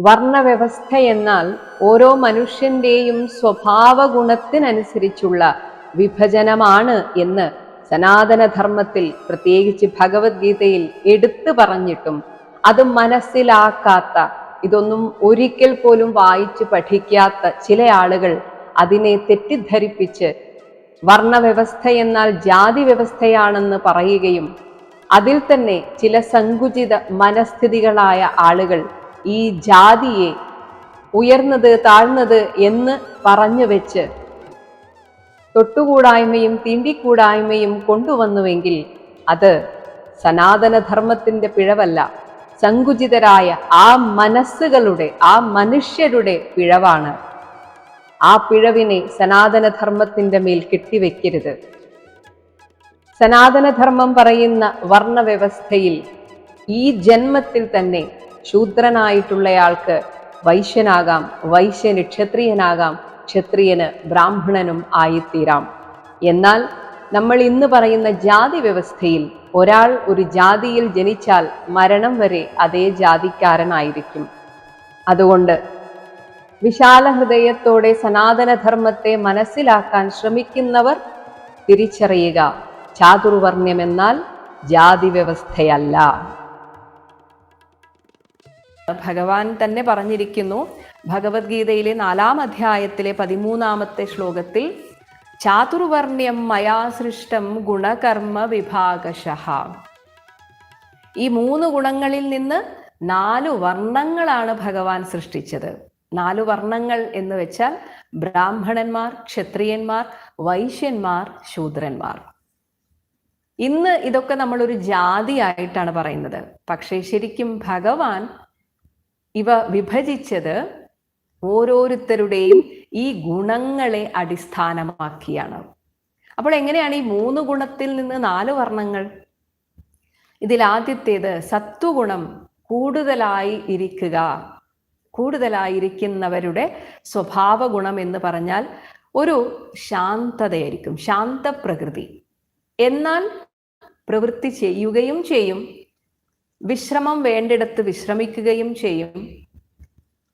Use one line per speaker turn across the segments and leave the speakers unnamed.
വർണവ്യവസ്ഥ എന്നാൽ ഓരോ മനുഷ്യന്റെയും സ്വഭാവ ഗുണത്തിനനുസരിച്ചുള്ള വിഭജനമാണ് എന്ന് സനാതനധർമ്മത്തിൽ പ്രത്യേകിച്ച് ഭഗവത്ഗീതയിൽ എടുത്തു പറഞ്ഞിട്ടും അത് മനസ്സിലാക്കാത്ത ഇതൊന്നും ഒരിക്കൽ പോലും വായിച്ചു പഠിക്കാത്ത ചില ആളുകൾ അതിനെ തെറ്റിദ്ധരിപ്പിച്ച് വർണവ്യവസ്ഥ എന്നാൽ ജാതി വ്യവസ്ഥയാണെന്ന് പറയുകയും അതിൽ തന്നെ ചില സങ്കുചിത മനസ്ഥിതികളായ ആളുകൾ ഈ ജാതിയെ ഉയർന്നത് താഴ്ന്നത് എന്ന് പറഞ്ഞു വെച്ച് തൊട്ടുകൂടായ്മയും തീണ്ടിക്കൂടായ്മയും കൊണ്ടുവന്നുവെങ്കിൽ അത് സനാതനധർമ്മത്തിന്റെ പിഴവല്ല. സങ്കുചിതരായ ആ മനസ്സുകളുടെ ആ മനുഷ്യരുടെ പിഴവാണ്. ആ പിഴവിനെ സനാതനധർമ്മത്തിന്റെ മേൽ കെട്ടിവെക്കരുത്. സനാതനധർമ്മം പറയുന്ന വർണവ്യവസ്ഥയിൽ ഈ ജന്മത്തിൽ തന്നെ ശൂദ്രനായിട്ടുള്ളയാൾക്ക് വൈശ്യനാകാം വൈശ്യന് ക്ഷത്രിയനാകാം ക്ഷത്രിയന് ബ്രാഹ്മണനും ആയിത്തീരാം. എന്നാൽ നമ്മൾ ഇന്ന് പറയുന്ന ജാതി വ്യവസ്ഥയിൽ ഒരാൾ ഒരു ജാതിയിൽ ജനിച്ചാൽ മരണം വരെ അതേ ജാതിക്കാരനായിരിക്കും. അതുകൊണ്ട് വിശാല ഹൃദയത്തോടെ സനാതനധർമ്മത്തെ മനസ്സിലാക്കാൻ ശ്രമിക്കുന്നവർ തിരിച്ചറിയുക ചാതുർവർണ്യമെന്നാൽ ജാതി വ്യവസ്ഥയല്ല. ഭഗവാൻ തന്നെ പറഞ്ഞിരിക്കുന്നു. ഭഗവത്ഗീതയിലെ നാലാം അധ്യായത്തിലെ പതിമൂന്നാമത്തെ ശ്ലോകത്തിൽ ചാതുർവർണ്യം മയാ സൃഷ്ടം ഗുണകർമ്മ വിഭാഗശ. ഈ മൂന്ന് ഗുണങ്ങളിൽ നിന്ന് നാല് വർണങ്ങളാണ് ഭഗവാൻ സൃഷ്ടിച്ചത്. നാല് വർണങ്ങൾ എന്ന് വെച്ചാൽ ബ്രാഹ്മണന്മാർ ക്ഷത്രിയന്മാർ വൈശ്യന്മാർ ശൂദ്രന്മാർ. ഇന്ന് ഇതൊക്കെ നമ്മളൊരു ജാതിയായിട്ടാണ് പറയുന്നത്. പക്ഷേ ശരിക്കും ഭഗവാൻ ഇവ വിഭജിച്ചത് ഓരോരുത്തരുടെയും ഈ ഗുണങ്ങളെ അടിസ്ഥാനമാക്കിയാണ്. അപ്പോൾ എങ്ങനെയാണ് ഈ മൂന്ന് ഗുണത്തിൽ നിന്ന് നാല് വർണങ്ങൾ? ഇതിൽ ആദ്യത്തേത് സത്വഗുണം കൂടുതലായി ഇരിക്കുക. കൂടുതലായിരിക്കുന്നവരുടെ സ്വഭാവ ഗുണം എന്ന് പറഞ്ഞാൽ ഒരു ശാന്തതയായിരിക്കും ശാന്തപ്രകൃതി. എന്നാൽ പ്രവൃത്തി ചെയ്യുകയും ചെയ്യും. വിശ്രമം വേണ്ടിടത്ത് വിശ്രമിക്കുകയും ചെയ്യും.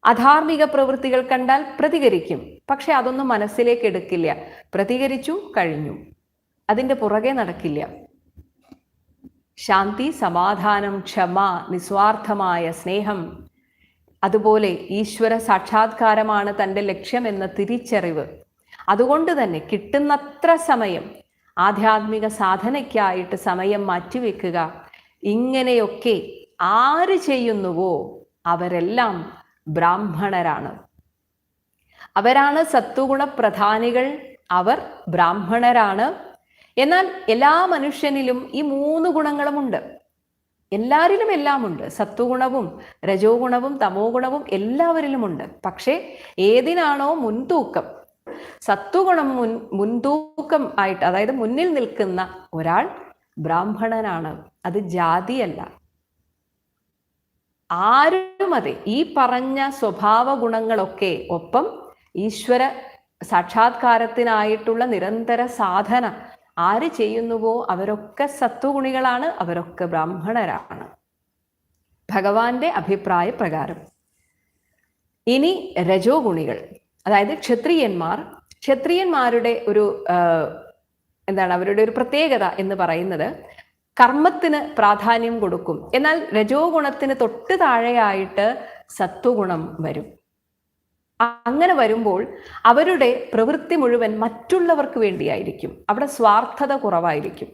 അധാർമിക പ്രവൃത്തികൾ കണ്ടാൽ പ്രതികരിക്കും. പക്ഷെ അതൊന്നും മനസ്സിലേക്ക് എടുക്കില്ല. പ്രതികരിച്ചു കഴിഞ്ഞു. അതിന്റെ പുറകെ നടക്കില്ല. ശാന്തി സമാധാനം ക്ഷമ നിസ്വാർത്ഥമായ സ്നേഹം. അതുപോലെ ഈശ്വര സാക്ഷാത്കാരമാണ് തന്റെ ലക്ഷ്യമെന്ന തിരിച്ചറിവ്. അതുകൊണ്ട് തന്നെ കിട്ടുന്നത്ര സമയം ആധ്യാത്മിക സാധനയ്ക്കായിട്ട് സമയം മാറ്റിവെക്കുക. ഇങ്ങനെയൊക്കെ ആര് ചെയ്യുന്നുവോ അവരെല്ലാം ബ്രാഹ്മണരാണ്. അവരാണ് സത്വഗുണ പ്രധാനികൾ അവർ ബ്രാഹ്മണരാണ്. എന്നാൽ എല്ലാ മനുഷ്യനിലും ഈ മൂന്ന് ഗുണങ്ങളുമുണ്ട്. എല്ലാവരിലും എല്ലാമുണ്ട്. സത്വഗുണവും രജോ ഗുണവും തമോ ഗുണവും എല്ലാവരിലുമുണ്ട്. പക്ഷേ ഏതിനാണോ മുൻതൂക്കം? സത്വഗുണം മുൻ മുൻതൂക്കം ആയിട്ട് അതായത് മുന്നിൽ നിൽക്കുന്ന ഒരാൾ ബ്രാഹ്മണനാണ്. അത് ജാതിയല്ല. ആരും അതെ. ഈ പറഞ്ഞ സ്വഭാവ ഗുണങ്ങളൊക്കെ ഒപ്പം ഈശ്വര സാക്ഷാത്കാരത്തിനായിട്ടുള്ള നിരന്തര സാധന. ആര് ചെയ്യുന്നുവോ അവരൊക്കെ സത്വഗുണികളാണ് അവരൊക്കെ ബ്രാഹ്മണരാണ്. ഭഗവാന്റെ അഭിപ്രായ പ്രകാരം. ഇനി രജോ ഗുണികൾ. അതായത് ക്ഷത്രിയന്മാർ. ക്ഷത്രിയന്മാരുടെ ഒരു എന്താണ് അവരുടെ ഒരു പ്രത്യേകത എന്ന് പറയുന്നത് കർമ്മത്തിന് പ്രാധാന്യം കൊടുക്കും. എന്നാൽ രജോ ഗുണത്തിന് തൊട്ട് താഴെയായിട്ട് സത്വഗുണം വരും. അങ്ങനെ വരുമ്പോൾ അവരുടെ പ്രവൃത്തി മുഴുവൻ മറ്റുള്ളവർക്ക് വേണ്ടിയായിരിക്കും. അവിടെ സ്വാർത്ഥത കുറവായിരിക്കും.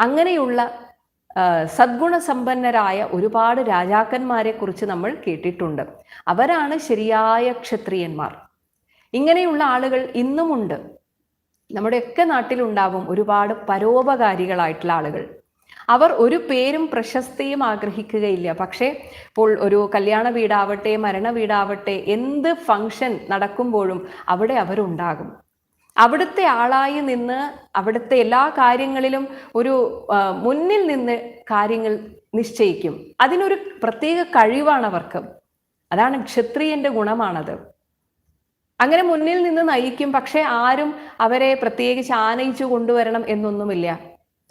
അങ്ങനെയുള്ള സദ്ഗുണസമ്പന്നരായ ഒരുപാട് രാജാക്കന്മാരെ കുറിച്ച് നമ്മൾ കേട്ടിട്ടുണ്ട്. അവരാണ് ശരിയായ ക്ഷത്രിയന്മാർ. ഇങ്ങനെയുള്ള ആളുകൾ ഇന്നുമുണ്ട്. നമ്മുടെയൊക്കെ നാട്ടിലുണ്ടാവും ഒരുപാട് പരോപകാരികളായിട്ടുള്ള ആളുകൾ. അവർ ഒരു പേരും പ്രശസ്തിയും ആഗ്രഹിക്കുകയില്ല. പക്ഷേ ഇപ്പോൾ ഒരു കല്യാണ വീടാവട്ടെ മരണ വീടാവട്ടെ എന്ത് ഫങ്ഷൻ നടക്കുമ്പോഴും അവിടെ അവരുണ്ടാകും. അവിടുത്തെ ആളായി നിന്ന് അവിടുത്തെ എല്ലാ കാര്യങ്ങളിലും ഒരു മുന്നിൽ നിന്ന് കാര്യങ്ങൾ നിശ്ചയിക്കും. അതിനൊരു പ്രത്യേക കഴിവാണ് അവർക്ക് അതാണ് ക്ഷത്രിയന്റെ ഗുണമാണത്. അങ്ങനെ മുന്നിൽ നിന്ന് നയിക്കും പക്ഷെ ആരും അവരെ പ്രത്യേകിച്ച് ആനയിച്ചു കൊണ്ടുവരണം എന്നൊന്നുമില്ല.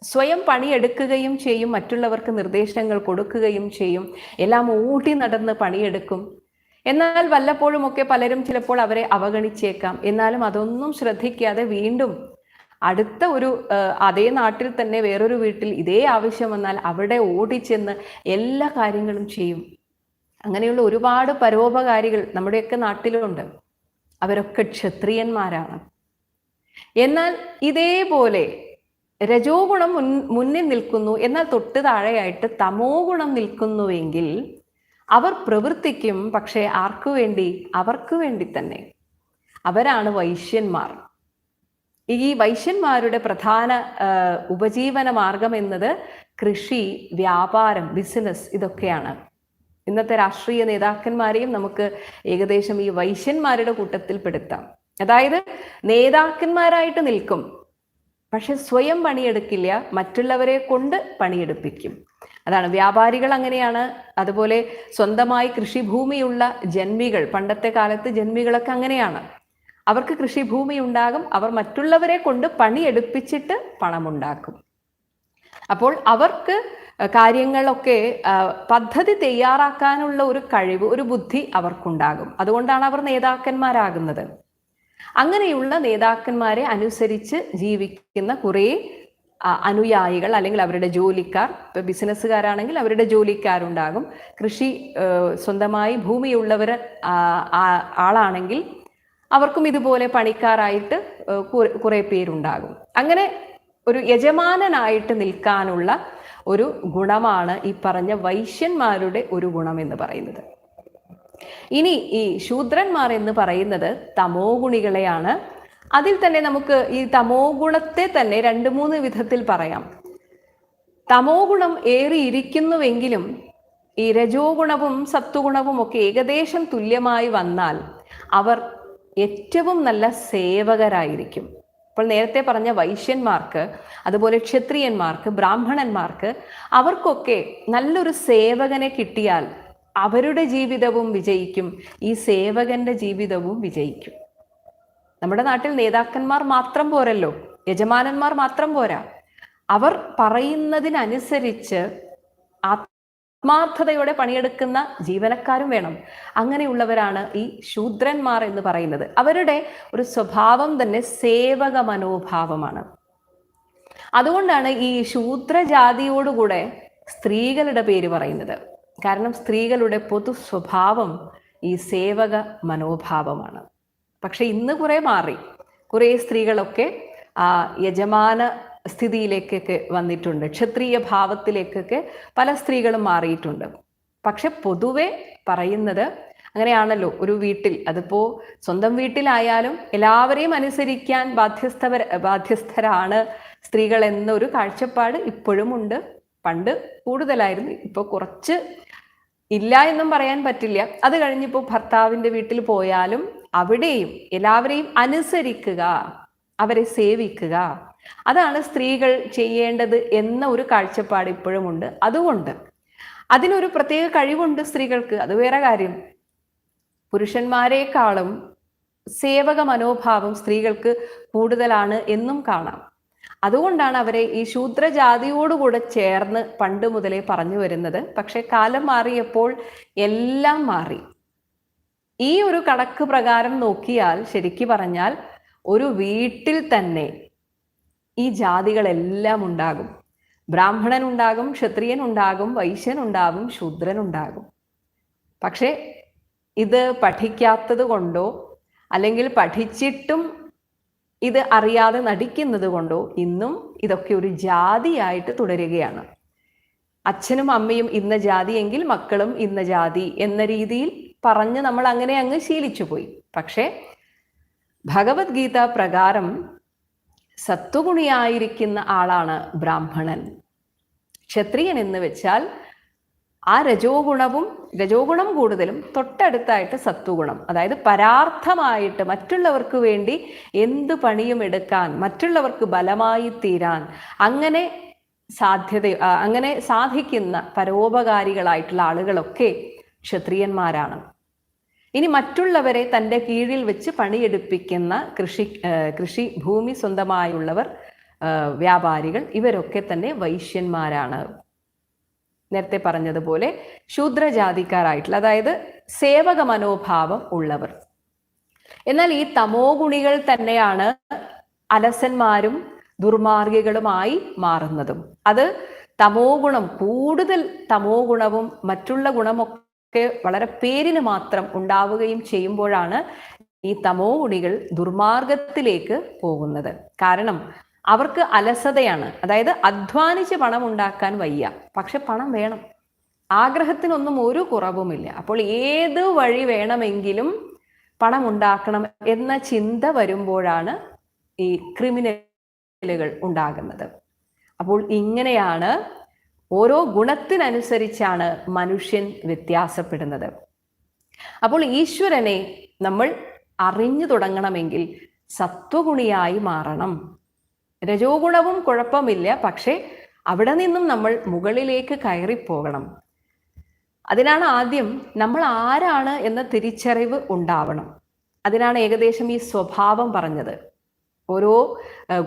സ്വയം പണിയെടുക്കുകയും ചെയ്യും മറ്റുള്ളവർക്ക് നിർദ്ദേശങ്ങൾ കൊടുക്കുകയും ചെയ്യും എല്ലാം ഊട്ടി നടന്ന് പണിയെടുക്കും. എന്നാൽ വല്ലപ്പോഴുമൊക്കെ പലരും ചിലപ്പോൾ അവരെ അവഗണിച്ചേക്കാം. എന്നാലും അതൊന്നും ശ്രദ്ധിക്കാതെ വീണ്ടും അടുത്ത ഒരു അതേ നാട്ടിൽ തന്നെ വേറൊരു വീട്ടിൽ ഇതേ ആവശ്യം വന്നാൽ അവിടെ ഓടിച്ചെന്ന് എല്ലാ കാര്യങ്ങളും ചെയ്യും. അങ്ങനെയുള്ള ഒരുപാട് പരോപകാരികൾ നമ്മുടെയൊക്കെ നാട്ടിലുണ്ട്. അവരൊക്കെ ക്ഷത്രിയന്മാരാണ്. എന്നാൽ ഇതേപോലെ രജോ ഗുണം മുൻ മുന്നിൽ നിൽക്കുന്നു. എന്നാൽ തൊട്ട് താഴെയായിട്ട് തമോ ഗുണം നിൽക്കുന്നുവെങ്കിൽ അവർ പ്രവർത്തിക്കും പക്ഷേ ആർക്കു വേണ്ടി? അവർക്ക് വേണ്ടി തന്നെ. അവരാണ് വൈശ്യന്മാർ. ഈ വൈശ്യന്മാരുടെ പ്രധാന ഉപജീവന മാർഗം എന്നത് കൃഷി വ്യാപാരം ബിസിനസ് ഇതൊക്കെയാണ്. ഇന്നത്തെ രാഷ്ട്രീയ നേതാക്കന്മാരെയും നമുക്ക് ഏകദേശം ഈ വൈശ്യന്മാരുടെ കൂട്ടത്തിൽ പെടുത്താം അതായത് നേതാക്കന്മാരായിട്ട് നിൽക്കും പക്ഷെ സ്വയം പണിയെടുക്കില്ല മറ്റുള്ളവരെ കൊണ്ട് പണിയെടുപ്പിക്കും. അതാണ് വ്യാപാരികൾ അങ്ങനെയാണ്. അതുപോലെ സ്വന്തമായി കൃഷിഭൂമിയുള്ള ജന്മികൾ പണ്ടത്തെ കാലത്ത് ജന്മികളൊക്കെ അങ്ങനെയാണ്. അവർക്ക് കൃഷിഭൂമി ഉണ്ടാകും അവർ മറ്റുള്ളവരെ കൊണ്ട് പണിയെടുപ്പിച്ചിട്ട് പണമുണ്ടാക്കും. അപ്പോൾ അവർക്ക് കാര്യങ്ങളൊക്കെ പദ്ധതി തയ്യാറാക്കാനുള്ള ഒരു കഴിവ് ഒരു ബുദ്ധി അവർക്കുണ്ടാകും. അതുകൊണ്ടാണ് അവർ നേതാക്കന്മാരാകുന്നത്. അങ്ങനെയുള്ള നേതാക്കന്മാരെ അനുസരിച്ച് ജീവിക്കുന്ന കുറേ അനുയായികൾ അല്ലെങ്കിൽ അവരുടെ ജോലിക്കാർ ഇപ്പൊ ബിസിനസ്സുകാരാണെങ്കിൽ അവരുടെ ജോലിക്കാരുണ്ടാകും. കൃഷി സ്വന്തമായി ഭൂമിയുള്ളവർ ആളാണെങ്കിൽ അവർക്കും ഇതുപോലെ പണിക്കാരായിട്ട് കുറെ പേരുണ്ടാകും. അങ്ങനെ ഒരു യജമാനനായിട്ട് നിൽക്കാനുള്ള ഒരു ഗുണമാണ് ഈ പറഞ്ഞ വൈശ്യന്മാരുടെ ഒരു ഗുണം എന്ന് പറയുന്നത്. ഇനി ഈ ശൂദ്രന്മാർ എന്ന് പറയുന്നത് തമോ ഗുണികളെയാണ്. അതിൽ തന്നെ നമുക്ക് ഈ തമോ ഗുണത്തെ തന്നെ രണ്ട് മൂന്ന് വിധത്തിൽ പറയാം. തമോ ഗുണം ഏറിയിരിക്കുന്നുവെങ്കിലും ഈ രജോ ഗുണവും സത്വഗുണവും ഒക്കെ ഏകദേശം തുല്യമായി വന്നാൽ അവർ ഏറ്റവും നല്ല സേവകരായിരിക്കും. ഇപ്പോൾ നേരത്തെ പറഞ്ഞ വൈശ്യന്മാർക്ക് അതുപോലെ ക്ഷത്രിയന്മാർക്ക് ബ്രാഹ്മണന്മാർക്ക് അവർക്കൊക്കെ നല്ലൊരു സേവകനെ കിട്ടിയാൽ അവരുടെ ജീവിതവും വിജയിക്കും. ഈ സേവകന്റെ ജീവിതവും വിജയിക്കും. നമ്മുടെ നാട്ടിൽ നേതാക്കന്മാർ മാത്രം പോരല്ലോ. യജമാനന്മാർ മാത്രം പോരാ. അവർ പറയുന്നതിനനുസരിച്ച് ആത്മാർത്ഥതയോടെ പണിയെടുക്കുന്ന ജീവനക്കാരും വേണം. അങ്ങനെയുള്ളവരാണ് ഈ ശൂദ്രന്മാർ എന്ന് പറയുന്നത്. അവരുടെ ഒരു സ്വഭാവം തന്നെ സേവക മനോഭാവമാണ്. അതുകൊണ്ടാണ് ഈ ശൂദ്രജാതിയോടുകൂടെ സ്ത്രീകളുടെ പേര് പറയുന്നത്. കാരണം സ്ത്രീകളുടെ പൊതു സ്വഭാവം ഈ സേവക മനോഭാവമാണ്. പക്ഷെ ഇന്ന് കുറെ മാറി. കുറേ സ്ത്രീകളൊക്കെ യജമാന സ്ഥിതിയിലേക്കൊക്കെ വന്നിട്ടുണ്ട്. ക്ഷത്രിയ ഭാവത്തിലേക്കൊക്കെ പല സ്ത്രീകളും മാറിയിട്ടുണ്ട്. പക്ഷെ പൊതുവെ പറയുന്നത് അങ്ങനെയാണല്ലോ. ഒരു വീട്ടിൽ അതിപ്പോ സ്വന്തം വീട്ടിലായാലും എല്ലാവരെയും അനുസരിക്കാൻ ബാധ്യസ്ഥവർ ബാധ്യസ്ഥരാണ് സ്ത്രീകൾ എന്നൊരു കാഴ്ചപ്പാട് ഇപ്പോഴും ഉണ്ട്. പണ്ട് കൂടുതലായിരുന്നു. ഇപ്പോൾ കുറച്ച് ഇല്ല എന്നും പറയാൻ പറ്റില്ല. അത് കഴിഞ്ഞിപ്പോൾ ഭർത്താവിന്റെ വീട്ടിൽ പോയാലും അവിടെയും എല്ലാവരെയും അനുസരിക്കുക അവരെ സേവിക്കുക. അതാണ് സ്ത്രീകൾ ചെയ്യേണ്ടത് എന്ന ഒരു കാഴ്ചപ്പാട് ഇപ്പോഴും ഉണ്ട്. അതുകൊണ്ട് അതിനൊരു പ്രത്യേക കഴിവുണ്ട് സ്ത്രീകൾക്ക്. അത് വേറെ കാര്യം. പുരുഷന്മാരെക്കാളും സേവക മനോഭാവം സ്ത്രീകൾക്ക് കൂടുതലാണ് എന്നും കാണാം. അതുകൊണ്ടാണ് അവരെ ഈ ശൂദ്രജാതിയോടുകൂടെ ചേർന്ന് പണ്ട് മുതലേ പറഞ്ഞു വരുന്നത്. പക്ഷെ കാലം മാറിയപ്പോൾ എല്ലാം മാറി. ഈ ഒരു കണക്ക് പ്രകാരം നോക്കിയാൽ ശരിക്കു പറഞ്ഞാൽ ഒരു വീട്ടിൽ തന്നെ ഈ ജാതികളെല്ലാം ഉണ്ടാകും. ബ്രാഹ്മണൻ ഉണ്ടാകും ക്ഷത്രിയൻ ഉണ്ടാകും വൈശ്യൻ ഉണ്ടാകും ശൂദ്രൻ ഉണ്ടാകും പക്ഷേ ഇത് പഠിക്കാത്തത് കൊണ്ടോ അല്ലെങ്കിൽ പഠിച്ചിട്ടും ഇത് അറിയാതെ നടിക്കുന്നത് കൊണ്ടോ ഇന്നും ഇതൊക്കെ ഒരു ജാതിയായിട്ട് തുടരുകയാണ്. അച്ഛനും അമ്മയും ഇന്ന ജാതി എങ്കിൽ മക്കളും ഇന്ന ജാതി എന്ന രീതിയിൽ പറഞ്ഞ് നമ്മൾ അങ്ങനെ അങ്ങ് ശീലിച്ചു പോയി പക്ഷേ ഭഗവത്ഗീത പ്രകാരം സത്വഗുണിയായിരിക്കുന്ന ആളാണ് ബ്രാഹ്മണൻ. ക്ഷത്രിയൻ എന്ന് വെച്ചാൽ ആ രജോ ഗുണവും രജോ ഗുണം കൂടുതലും തൊട്ടടുത്തായിട്ട് സത്വഗുണം. അതായത് പരാർത്ഥമായിട്ട് മറ്റുള്ളവർക്ക് വേണ്ടി എന്ത് പണിയും എടുക്കാൻ മറ്റുള്ളവർക്ക് ബലമായി തീരാൻ അങ്ങനെ സാധ്യത അങ്ങനെ സാധിക്കുന്ന പരോപകാരികളായിട്ടുള്ള ആളുകളൊക്കെ ക്ഷത്രിയന്മാരാണ്. ഇനി മറ്റുള്ളവരെ തന്റെ കീഴിൽ വെച്ച് പണിയെടുപ്പിക്കുന്ന കൃഷി കൃഷി ഭൂമി സ്വന്തമായുള്ളവർ വ്യാപാരികൾ ഇവരൊക്കെ തന്നെ വൈശ്യന്മാരാണ്. നേരത്തെ പറഞ്ഞതുപോലെ ശൂദ്രജാതിക്കാരായിട്ടുള്ള അതായത് സേവക മനോഭാവം ഉള്ളവർ. എന്നാൽ ഈ തമോ ഗുണികൾ തന്നെയാണ് അലസന്മാരും ദുർമാർഗികളുമായി മാറുന്നതും. അത് തമോ ഗുണം കൂടുതൽ തമോ ഗുണവും മറ്റുള്ള ഗുണമൊക്കെ വളരെ പേരിന് മാത്രം ഉണ്ടാവുകയും ചെയ്യുമ്പോഴാണ് ഈ തമോ ഗുണികൾ ദുർമാർഗത്തിലേക്ക് പോകുന്നത്. കാരണം അവർക്ക് അലസതയാണ്. അതായത് അധ്വാനിച്ച് പണം ഉണ്ടാക്കാൻ വയ്യ. പക്ഷെ പണം വേണം. ആഗ്രഹത്തിനൊന്നും ഒരു കുറവുമില്ല. അപ്പോൾ ഏത് വഴി വേണമെങ്കിലും പണം ഉണ്ടാക്കണം എന്ന ചിന്ത വരുമ്പോഴാണ് ഈ ക്രിമിനലുകൾ ഉണ്ടാകുന്നത്. അപ്പോൾ ഇങ്ങനെയാണ് ഓരോ ഗുണത്തിനനുസരിച്ചാണ് മനുഷ്യൻ വ്യത്യാസപ്പെടുന്നത്. അപ്പോൾ ഈശ്വരനെ നമ്മൾ അറിഞ്ഞു തുടങ്ങണമെങ്കിൽ സത്വഗുണിയായി മാറണം. രജോ ഗുണവും കുഴപ്പമില്ല പക്ഷേ അവിടെ നിന്നും നമ്മൾ മുകളിലേക്ക് കയറിപ്പോകണം. അതിനാണ് ആദ്യം നമ്മൾ ആരാണ് എന്ന തിരിച്ചറിവ് ഉണ്ടാവണം. അതിനാണ് ഏകദേശം ഈ സ്വഭാവം പറഞ്ഞത്. ഓരോ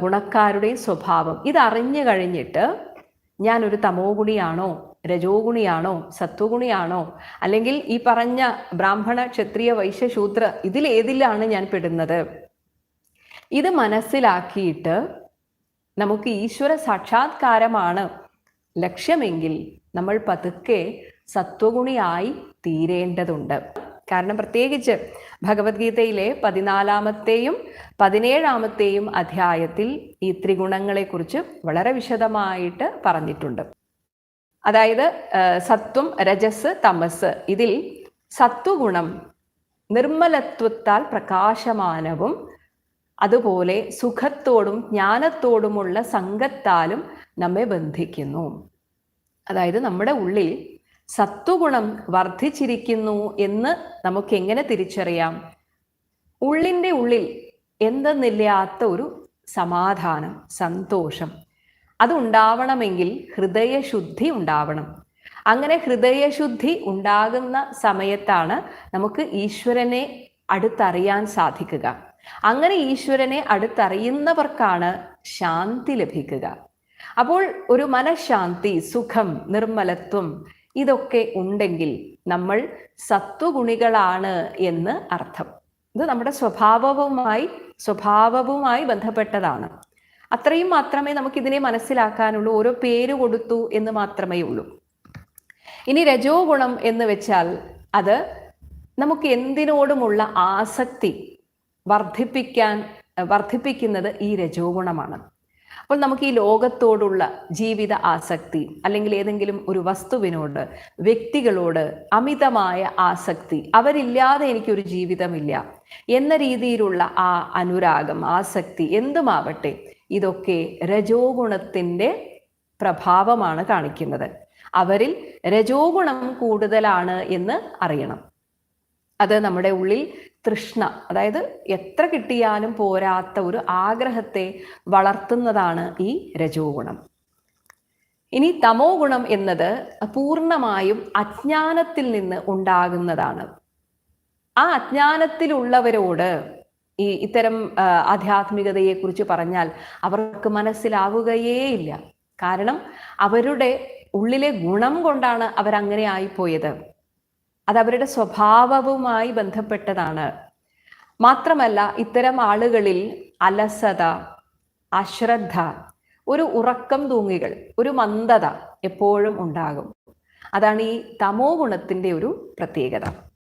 ഗുണക്കാരുടെയും സ്വഭാവം. ഇതറിഞ്ഞു കഴിഞ്ഞിട്ട് ഞാനൊരു തമോ ഗുണിയാണോ രജോ ഗുണിയാണോ സത്വഗുണിയാണോ അല്ലെങ്കിൽ ഈ പറഞ്ഞ ബ്രാഹ്മണ ക്ഷത്രിയ വൈശ്യ ശൂദ്ര ഇതിലേതിലാണ് ഞാൻ പെടുന്നത്? ഇത് മനസ്സിലാക്കിയിട്ട് നമുക്ക് ഈശ്വര സാക്ഷാത്കാരമാണ്. ലക്ഷ്യമെങ്കിൽ നമ്മൾ പതുക്കെ സത്വഗുണിയായി തീരേണ്ടതുണ്ട്. കാരണം പ്രത്യേകിച്ച് ഭഗവത്ഗീതയിലെ പതിനാലാമത്തെയും പതിനേഴാമത്തെയും അധ്യായത്തിൽ ഈ ത്രിഗുണങ്ങളെക്കുറിച്ച് വളരെ വിശദമായിട്ട് പറഞ്ഞിട്ടുണ്ട്. അതായത് സത്വം രജസ് തമസ് ഇതിൽ സത്വഗുണം നിർമ്മലത്വത്താൽ പ്രകാശമാനവും അതുപോലെ സുഖത്തോടും ജ്ഞാനത്തോടുമുള്ള സംഘത്താലും നമ്മെ ബന്ധിക്കുന്നു. അതായത് നമ്മുടെ ഉള്ളിൽ സത്വഗുണം വർദ്ധിച്ചിരിക്കുന്നു എന്ന് നമുക്ക് എങ്ങനെ തിരിച്ചറിയാം? ഉള്ളിന്റെ ഉള്ളിൽ എന്തെന്നില്ലാത്ത ഒരു സമാധാനം സന്തോഷം. അതുണ്ടാവണമെങ്കിൽ ഹൃദയശുദ്ധി ഉണ്ടാവണം. അങ്ങനെ ഹൃദയശുദ്ധി ഉണ്ടാകുന്ന സമയത്താണ് നമുക്ക് ഈശ്വരനെ അടുത്തറിയാൻ സാധിക്കുക. അങ്ങനെ ഈശ്വരനെ അടുത്തറിയുന്നവർക്കാണ് ശാന്തി ലഭിക്കുക. അപ്പോൾ ഒരു മനഃശാന്തി സുഖം നിർമ്മലത്വം ഇതൊക്കെ ഉണ്ടെങ്കിൽ നമ്മൾ സത്വഗുണികളാണ് എന്ന് അർത്ഥം. ഇത് നമ്മുടെ സ്വഭാവവുമായി സ്വഭാവവുമായി ബന്ധപ്പെട്ടതാണ്. അത്രയും മാത്രമേ നമുക്കിതിനെ മനസ്സിലാക്കാനുള്ളൂ. ഓരോ പേര് കൊടുത്തു എന്ന് മാത്രമേ ഉള്ളൂ. ഇനി രജോ ഗുണം എന്ന് വെച്ചാൽ അത് നമുക്ക് എന്തിനോടുമുള്ള ആസക്തി വർദ്ധിപ്പിക്കാൻ വർദ്ധിപ്പിക്കുന്നത് ഈ രജോ ഗുണമാണ്. അപ്പോൾ നമുക്ക് ഈ ലോകത്തോടുള്ള ജീവിത ആസക്തി അല്ലെങ്കിൽ ഏതെങ്കിലും ഒരു വസ്തുവിനോട് വ്യക്തികളോട് അമിതമായ ആസക്തി അവരില്ലാതെ എനിക്കൊരു ജീവിതമില്ല എന്ന രീതിയിലുള്ള ആ അനുരാഗം ആസക്തി എന്തുമാവട്ടെ ഇതൊക്കെ രജോ ഗുണത്തിന്റെ പ്രഭാവമാണ് കാണിക്കുന്നത്. അവരിൽ രജോഗുണം കൂടുതലാണ് എന്ന് അറിയണം. അത് നമ്മുടെ ഉള്ളിൽ തൃഷ്ണ. അതായത് എത്ര കിട്ടിയാലും പോരാത്ത ഒരു ആഗ്രഹത്തെ വളർത്തുന്നതാണ് ഈ രജോ ഗുണം ഇനി തമോ ഗുണം എന്നത് പൂർണമായും അജ്ഞാനത്തിൽ നിന്ന് ഉണ്ടാകുന്നതാണ്. ആ അജ്ഞാനത്തിലുള്ളവരോട് ഈ ഇത്തരം ആധ്യാത്മികതയെക്കുറിച്ച് പറഞ്ഞാൽ അവർക്ക് മനസ്സിലാവുകയേ ഇല്ല കാരണം അവരുടെ ഉള്ളിലെ ഗുണം കൊണ്ടാണ് അവരങ്ങനെ ആയിപ്പോയത്. അത് അവരുടെ സ്വഭാവവുമായി ബന്ധപ്പെട്ടതാണ്. മാത്രമല്ല ഇത്തരം ആളുകളിൽ അലസത അശ്രദ്ധ ഒരു ഉറക്കം തൂങ്ങികൾ ഒരു മന്ദത എപ്പോഴും ഉണ്ടാകും. അതാണ് ഈ തമോ ഗുണത്തിന്റെ ഒരു പ്രത്യേകത.